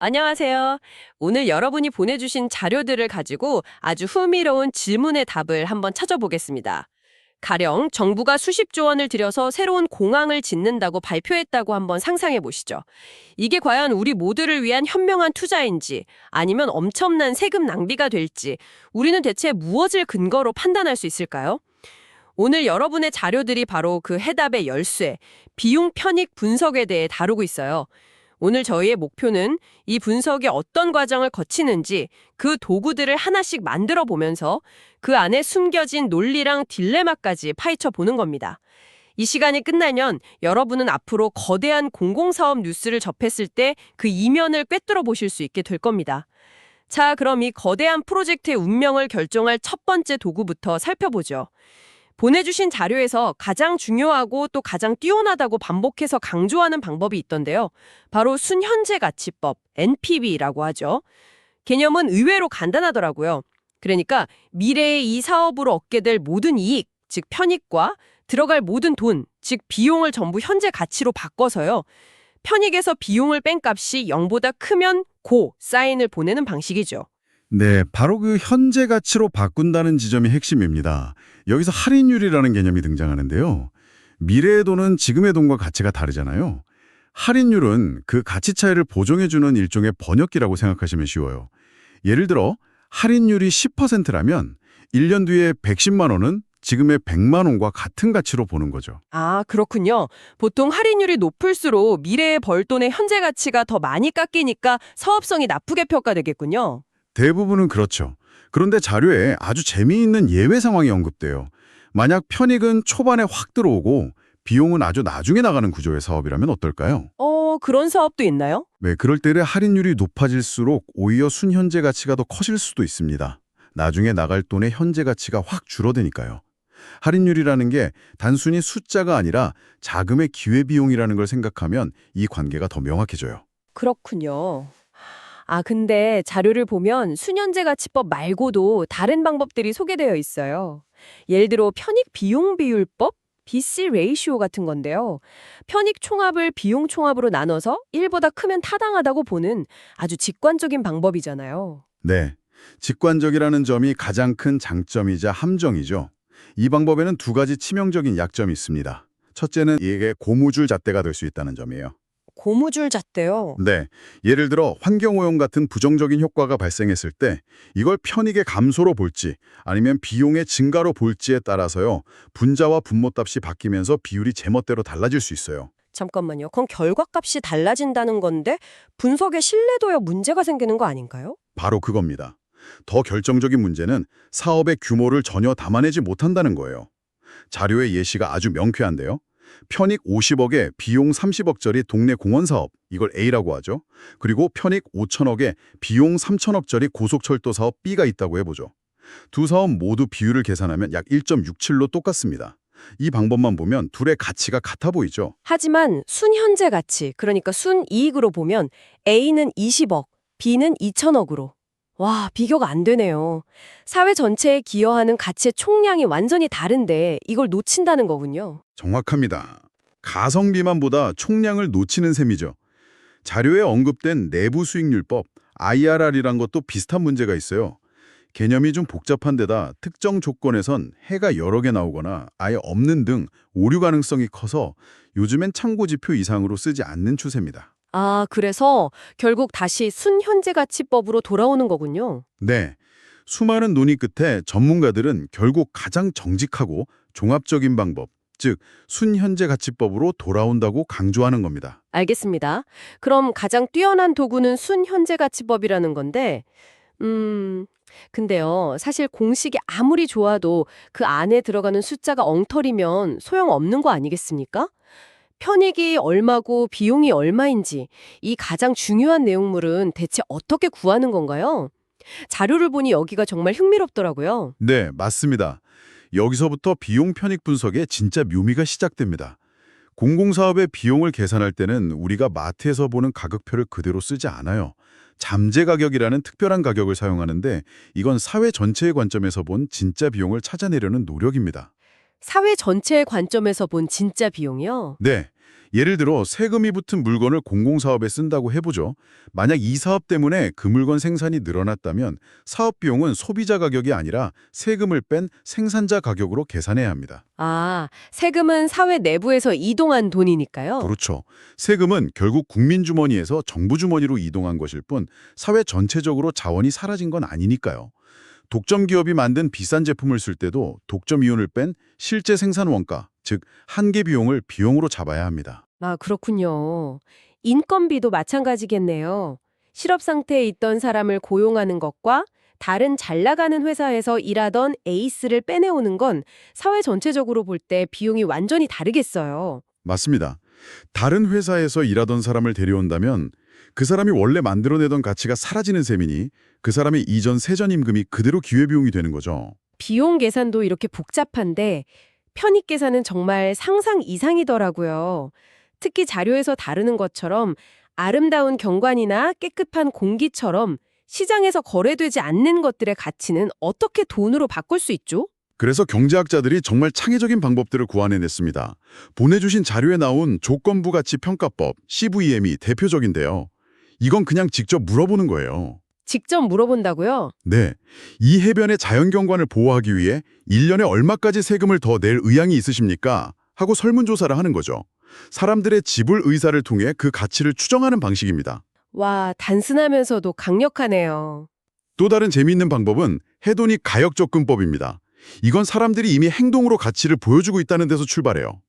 안녕하세요. 오늘 여러분이 보내주신 자료들을 가지고 아주 흥미로운 질문의 답을 한번 찾아보겠습니다. 가령 정부가 수십조 원을 들여서 새로운 공항을 짓는다고 발표했다고 한번 상상해 보시죠. 이게 과연 우리 모두를 위한 현명한 투자인지 아니면 엄청난 세금 낭비가 될지 우리는 대체 무엇을 근거로 판단할 수 있을까요? 오늘 여러분의 자료들이 바로 그 해답의 열쇠, 비용 편익 분석에 대해 다루고 있어요. 오늘 저희의 목표는 이 분석이 어떤 과정을 거치는지 그 도구들을 하나씩 만들어 보면서 그 안에 숨겨진 논리랑 딜레마까지 파헤쳐 보는 겁니다. 이 시간이 끝나면 여러분은 앞으로 거대한 공공사업 뉴스를 접했을 때 그 이면을 꿰뚫어 보실 수 있게 될 겁니다. 자, 그럼 이 거대한 프로젝트의 운명을 결정할 첫 번째 도구부터 살펴보죠. 보내주신 자료에서 가장 중요하고 또 가장 뛰어나다고 반복해서 강조하는 방법이 있던데요. 바로 순현재 가치법, NPV라고 하죠. 개념은 의외로 간단하더라고요. 그러니까 미래에 이 사업으로 얻게 될 모든 이익, 즉 편익과 들어갈 모든 돈, 즉 비용을 전부 현재 가치로 바꿔서요. 편익에서 비용을 뺀 값이 0보다 크면 고 사인을 보내는 방식이죠. 네, 바로 그 현재 가치로 바꾼다는 지점이 핵심입니다. 여기서 할인율이라는 개념이 등장하는데요. 미래의 돈은 지금의 돈과 가치가 다르잖아요. 할인율은 그 가치 차이를 보정해주는 일종의 번역기라고 생각하시면 쉬워요. 예를 들어 할인율이 10%라면 1년 뒤에 110만 원은 지금의 100만 원과 같은 가치로 보는 거죠. 아, 그렇군요. 보통 할인율이 높을수록 미래의 벌돈의 현재 가치가 더 많이 깎이니까 사업성이 나쁘게 평가되겠군요. 대부분은 그렇죠. 그런데 자료에 아주 재미있는 예외 상황이 언급돼요. 만약 편익은 초반에 확 들어오고 비용은 아주 나중에 나가는 구조의 사업이라면 어떨까요? 어, 그런 사업도 있나요? 네, 그럴 때의 할인율이 높아질수록 오히려 순현재 가치가 더 커질 수도 있습니다. 나중에 나갈 돈의 현재 가치가 확 줄어드니까요. 할인율이라는 게 단순히 숫자가 아니라 자금의 기회비용이라는 걸 생각하면 이 관계가 더 명확해져요. 그렇군요. 아, 근데 자료를 보면 순현재 가치법 말고도 다른 방법들이 소개되어 있어요. 예를 들어 편익 비용 비율법, BC 레이시오 같은 건데요. 편익 총합을 비용 총합으로 나눠서 1보다 크면 타당하다고 보는 아주 직관적인 방법이잖아요. 네, 직관적이라는 점이 가장 큰 장점이자 함정이죠. 이 방법에는 두 가지 치명적인 약점이 있습니다. 첫째는 이게 고무줄 잣대가 될 수 있다는 점이에요. 고무줄 잣대요. 네, 예를 들어 환경오염 같은 부정적인 효과가 발생했을 때 이걸 편익의 감소로 볼지 아니면 비용의 증가로 볼지에 따라서요. 분자와 분모값이 바뀌면서 비율이 제멋대로 달라질 수 있어요. 잠깐만요. 그럼 결과값이 달라진다는 건데 분석의 신뢰도에 문제가 생기는 거 아닌가요? 바로 그겁니다. 더 결정적인 문제는 사업의 규모를 전혀 담아내지 못한다는 거예요. 자료의 예시가 아주 명쾌한데요. 편익 50억에 비용 30억짜리 동네 공원 사업, 이걸 A라고 하죠. 그리고 편익 5천억에 비용 3천억짜리 고속철도 사업 B가 있다고 해보죠. 두 사업 모두 비율을 계산하면 약 1.67로 똑같습니다. 이 방법만 보면 둘의 가치가 같아 보이죠. 하지만 순현재 가치, 그러니까 순이익으로 보면 A는 20억, B는 2천억으로. 와, 비교가 안 되네요. 사회 전체에 기여하는 가치의 총량이 완전히 다른데 이걸 놓친다는 거군요. 정확합니다. 가성비만보다 총량을 놓치는 셈이죠. 자료에 언급된 내부 수익률법, IRR이란 것도 비슷한 문제가 있어요. 개념이 좀 복잡한 데다 특정 조건에선 해가 여러 개 나오거나 아예 없는 등 오류 가능성이 커서 요즘엔 참고 지표 이상으로 쓰지 않는 추세입니다. 아, 그래서 결국 다시 순현재 가치법으로 돌아오는 거군요. 네. 수많은 논의 끝에 전문가들은 결국 가장 정직하고 종합적인 방법, 즉 순현재 가치법으로 돌아온다고 강조하는 겁니다. 알겠습니다. 그럼 가장 뛰어난 도구는 순현재 가치법이라는 건데, 음, 근데요, 사실 공식이 아무리 좋아도 그 안에 들어가는 숫자가 엉터리면 소용없는 거 아니겠습니까? 편익이 얼마고 비용이 얼마인지 이 가장 중요한 내용물은 대체 어떻게 구하는 건가요? 자료를 보니 여기가 정말 흥미롭더라고요. 네, 맞습니다. 여기서부터 비용 편익 분석의 진짜 묘미가 시작됩니다. 공공사업의 비용을 계산할 때는 우리가 마트에서 보는 가격표를 그대로 쓰지 않아요. 잠재 가격이라는 특별한 가격을 사용하는데 이건 사회 전체의 관점에서 본 진짜 비용을 찾아내려는 노력입니다. 사회 전체의 관점에서 본 진짜 비용이요? 네, 예를 들어 세금이 붙은 물건을 공공사업에 쓴다고 해보죠. 만약 이 사업 때문에 그 물건 생산이 늘어났다면 사업 비용은 소비자 가격이 아니라 세금을 뺀 생산자 가격으로 계산해야 합니다. 아, 세금은 사회 내부에서 이동한 돈이니까요. 그렇죠. 세금은 결국 국민 주머니에서 정부 주머니로 이동한 것일 뿐 사회 전체적으로 자원이 사라진 건 아니니까요. 독점 기업이 만든 비싼 제품을 쓸 때도 독점 이윤을 뺀 실제 생산 원가, 즉 한계 비용을 비용으로 잡아야 합니다. 아, 그렇군요. 인건비도 마찬가지겠네요. 실업 상태에 있던 사람을 고용하는 것과 다른 잘 나가는 회사에서 일하던 에이스를 빼내오는 건 사회 전체적으로 볼 때 비용이 완전히 다르겠어요. 맞습니다. 다른 회사에서 일하던 사람을 데려온다면 그 사람이 원래 만들어내던 가치가 사라지는 셈이니 그 사람의 이전 세전 임금이 그대로 기회비용이 되는 거죠. 비용 계산도 이렇게 복잡한데 편익 계산은 정말 상상 이상이더라고요. 특히 자료에서 다루는 것처럼 아름다운 경관이나 깨끗한 공기처럼 시장에서 거래되지 않는 것들의 가치는 어떻게 돈으로 바꿀 수 있죠? 그래서 경제학자들이 정말 창의적인 방법들을 구안해냈습니다. 보내주신 자료에 나온 조건부 가치 평가법, CVM이 대표적인데요. 이건 그냥 직접 물어보는 거예요. 직접 물어본다고요? 네, 이 해변의 자연경관을 보호하기 위해 1년에 얼마까지 세금을 더 낼 의향이 있으십니까? 하고 설문조사를 하는 거죠. 사람들의 지불 의사를 통해 그 가치를 추정하는 방식입니다. 와, 단순하면서도 강력하네요. 또 다른 재미있는 방법은 해돈이 가역접근법입니다. 이건 사람들이 이미 행동으로 가치를 보여주고 있다는 데서 출발해요.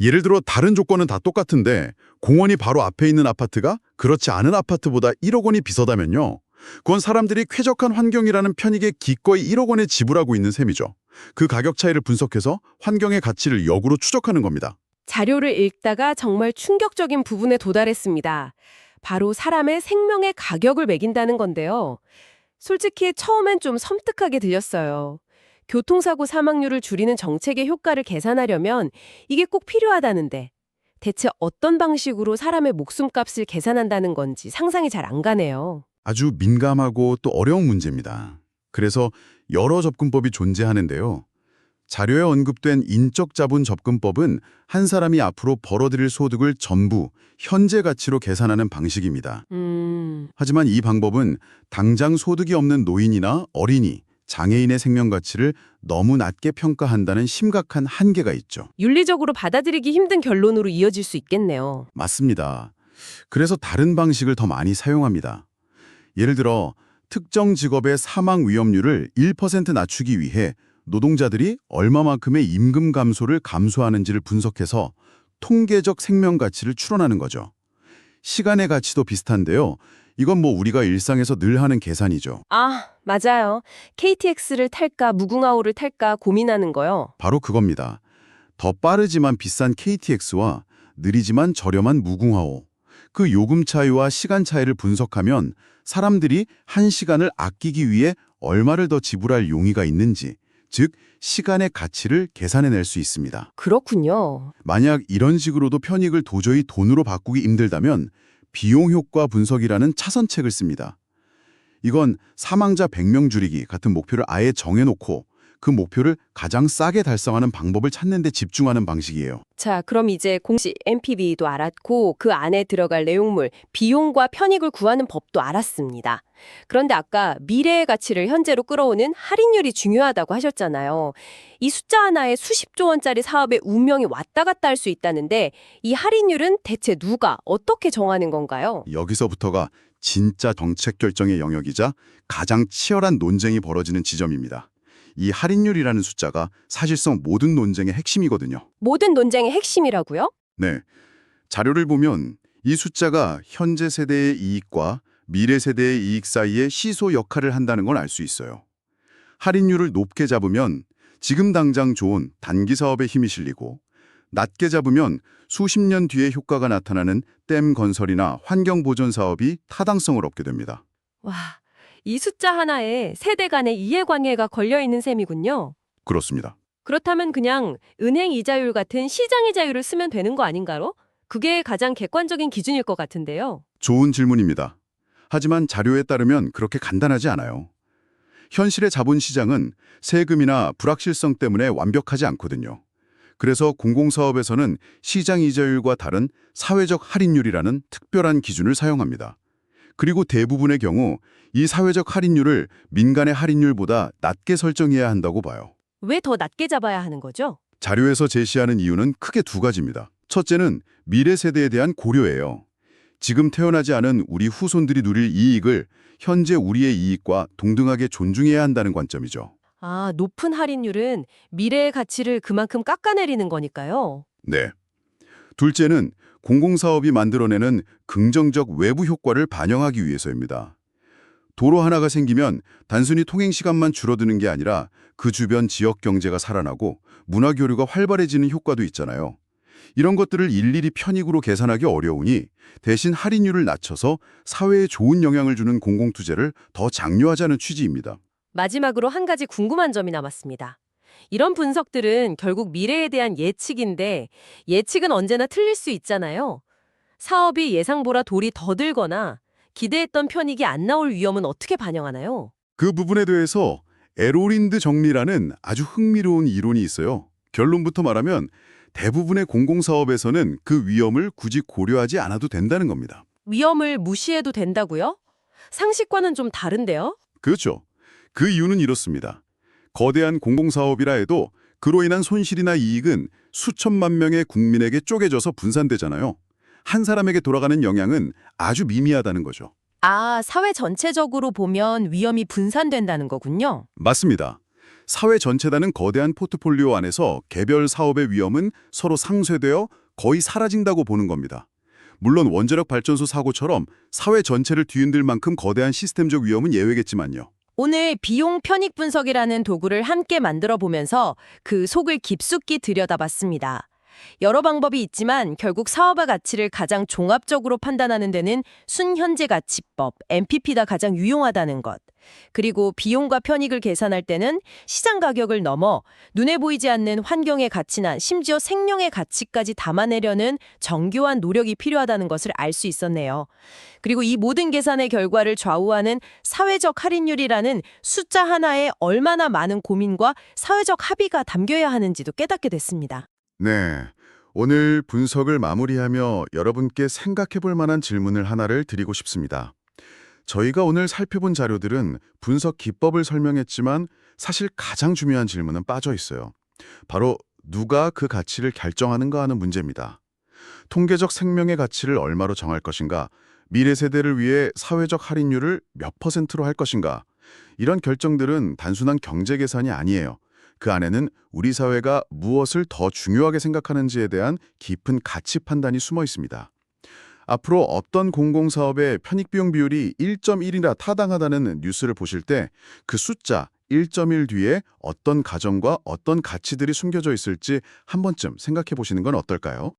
예를 들어 다른 조건은 다 똑같은데 공원이 바로 앞에 있는 아파트가 그렇지 않은 아파트보다 1억 원이 비싸다면요. 그건 사람들이 쾌적한 환경이라는 편익에 기꺼이 1억 원에 지불하고 있는 셈이죠. 그 가격 차이를 분석해서 환경의 가치를 역으로 추적하는 겁니다. 자료를 읽다가 정말 충격적인 부분에 도달했습니다. 바로 사람의 생명의 가격을 매긴다는 건데요. 솔직히 처음엔 좀 섬뜩하게 들렸어요. 교통사고 사망률을 줄이는 정책의 효과를 계산하려면 이게 꼭 필요하다는데 대체 어떤 방식으로 사람의 목숨값을 계산한다는 건지 상상이 잘 안 가네요. 아주 민감하고 또 어려운 문제입니다. 그래서 여러 접근법이 존재하는데요. 자료에 언급된 인적 자본 접근법은 한 사람이 앞으로 벌어들일 소득을 전부 현재 가치로 계산하는 방식입니다. 음, 하지만 이 방법은 당장 소득이 없는 노인이나 어린이, 장애인의 생명 가치를 너무 낮게 평가한다는 심각한 한계가 있죠. 윤리적으로 받아들이기 힘든 결론으로 이어질 수 있겠네요. 맞습니다. 그래서 다른 방식을 더 많이 사용합니다. 예를 들어 특정 직업의 사망 위험률을 1% 낮추기 위해 노동자들이 얼마만큼의 임금 감소를 감수하는지를 분석해서 통계적 생명 가치를 추론하는 거죠. 시간의 가치도 비슷한데요. 이건 뭐 우리가 일상에서 늘 하는 계산이죠. 아, 맞아요. KTX를 탈까 무궁화호를 탈까 고민하는 거요. 바로 그겁니다. 더 빠르지만 비싼 KTX와 느리지만 저렴한 무궁화호. 그 요금 차이와 시간 차이를 분석하면 사람들이 한 시간을 아끼기 위해 얼마를 더 지불할 용의가 있는지, 즉 시간의 가치를 계산해낼 수 있습니다. 그렇군요. 만약 이런 식으로도 편익을 도저히 돈으로 바꾸기 힘들다면 비용 효과 분석이라는 차선책을 씁니다. 이건 사망자 100명 줄이기 같은 목표를 아예 정해놓고 그 목표를 가장 싸게 달성하는 방법을 찾는 데 집중하는 방식이에요. 자, 그럼 이제 공식 NPV도 알았고 그 안에 들어갈 내용물, 비용과 편익을 구하는 법도 알았습니다. 그런데 아까 미래의 가치를 현재로 끌어오는 할인율이 중요하다고 하셨잖아요. 이 숫자 하나에 수십조 원짜리 사업의 운명이 왔다 갔다 할 수 있다는데 이 할인율은 대체 누가 어떻게 정하는 건가요? 여기서부터가 진짜 정책 결정의 영역이자 가장 치열한 논쟁이 벌어지는 지점입니다. 이 할인율이라는 숫자가 사실상 모든 논쟁의 핵심이거든요. 모든 논쟁의 핵심이라고요? 네. 자료를 보면 이 숫자가 현재 세대의 이익과 미래 세대의 이익 사이에 시소 역할을 한다는 걸 알 수 있어요. 할인율을 높게 잡으면 지금 당장 좋은 단기 사업에 힘이 실리고 낮게 잡으면 수십 년 뒤에 효과가 나타나는 댐 건설이나 환경 보존 사업이 타당성을 얻게 됩니다. 와, 이 숫자 하나에 세대 간의 이해관계가 걸려 있는 셈이군요. 그렇습니다. 그렇다면 그냥 은행 이자율 같은 시장 이자율을 쓰면 되는 거 아닌가요? 그게 가장 객관적인 기준일 것 같은데요. 좋은 질문입니다. 하지만 자료에 따르면 그렇게 간단하지 않아요. 현실의 자본시장은 세금이나 불확실성 때문에 완벽하지 않거든요. 그래서 공공사업에서는 시장 이자율과 다른 사회적 할인율이라는 특별한 기준을 사용합니다. 그리고 대부분의 경우 이 사회적 할인율을 민간의 할인율보다 낮게 설정해야 한다고 봐요. 왜 더 낮게 잡아야 하는 거죠? 자료에서 제시하는 이유는 크게 두 가지입니다. 첫째는 미래 세대에 대한 고려예요. 지금 태어나지 않은 우리 후손들이 누릴 이익을 현재 우리의 이익과 동등하게 존중해야 한다는 관점이죠. 아, 높은 할인율은 미래의 가치를 그만큼 깎아내리는 거니까요. 네. 둘째는 공공사업이 만들어내는 긍정적 외부 효과를 반영하기 위해서입니다. 도로 하나가 생기면 단순히 통행 시간만 줄어드는 게 아니라 그 주변 지역 경제가 살아나고 문화 교류가 활발해지는 효과도 있잖아요. 이런 것들을 일일이 편익으로 계산하기 어려우니 대신 할인율을 낮춰서 사회에 좋은 영향을 주는 공공투자를 더 장려하자는 취지입니다. 마지막으로 한 가지 궁금한 점이 남았습니다. 이런 분석들은 결국 미래에 대한 예측인데 예측은 언제나 틀릴 수 있잖아요. 사업이 예상보다 돌이 더 들거나 기대했던 편익이 안 나올 위험은 어떻게 반영하나요? 그 부분에 대해서 에로린드 정리라는 아주 흥미로운 이론이 있어요. 결론부터 말하면 대부분의 공공사업에서는 그 위험을 굳이 고려하지 않아도 된다는 겁니다. 위험을 무시해도 된다고요? 상식과는 좀 다른데요? 그렇죠. 그 이유는 이렇습니다. 거대한 공공사업이라 해도 그로 인한 손실이나 이익은 수천만 명의 국민에게 쪼개져서 분산되잖아요. 한 사람에게 돌아가는 영향은 아주 미미하다는 거죠. 아, 사회 전체적으로 보면 위험이 분산된다는 거군요. 맞습니다. 사회 전체라는 거대한 포트폴리오 안에서 개별 사업의 위험은 서로 상쇄되어 거의 사라진다고 보는 겁니다. 물론 원자력 발전소 사고처럼 사회 전체를 뒤흔들 만큼 거대한 시스템적 위험은 예외겠지만요. 오늘 비용 편익 분석이라는 도구를 함께 만들어 보면서 그 속을 깊숙이 들여다봤습니다. 여러 방법이 있지만 결국 사업의 가치를 가장 종합적으로 판단하는 데는 순현재 가치법, MPP가 가장 유용하다는 것. 그리고 비용과 편익을 계산할 때는 시장 가격을 넘어 눈에 보이지 않는 환경의 가치나 심지어 생명의 가치까지 담아내려는 정교한 노력이 필요하다는 것을 알 수 있었네요. 그리고 이 모든 계산의 결과를 좌우하는 사회적 할인율이라는 숫자 하나에 얼마나 많은 고민과 사회적 합의가 담겨야 하는지도 깨닫게 됐습니다. 네. 오늘 분석을 마무리하며 여러분께 생각해 볼 만한 질문을 하나를 드리고 싶습니다. 저희가 오늘 살펴본 자료들은 분석 기법을 설명했지만 사실 가장 중요한 질문은 빠져 있어요. 바로 누가 그 가치를 결정하는가 하는 문제입니다. 통계적 생명의 가치를 얼마로 정할 것인가, 미래 세대를 위해 사회적 할인율을 몇 퍼센트로 할 것인가, 이런 결정들은 단순한 경제 계산이 아니에요. 그 안에는 우리 사회가 무엇을 더 중요하게 생각하는지에 대한 깊은 가치 판단이 숨어 있습니다. 앞으로 어떤 공공사업의 편익비용 비율이 1.1이나 타당하다는 뉴스를 보실 때 그 숫자 1.1 뒤에 어떤 가정과 어떤 가치들이 숨겨져 있을지 한 번쯤 생각해 보시는 건 어떨까요?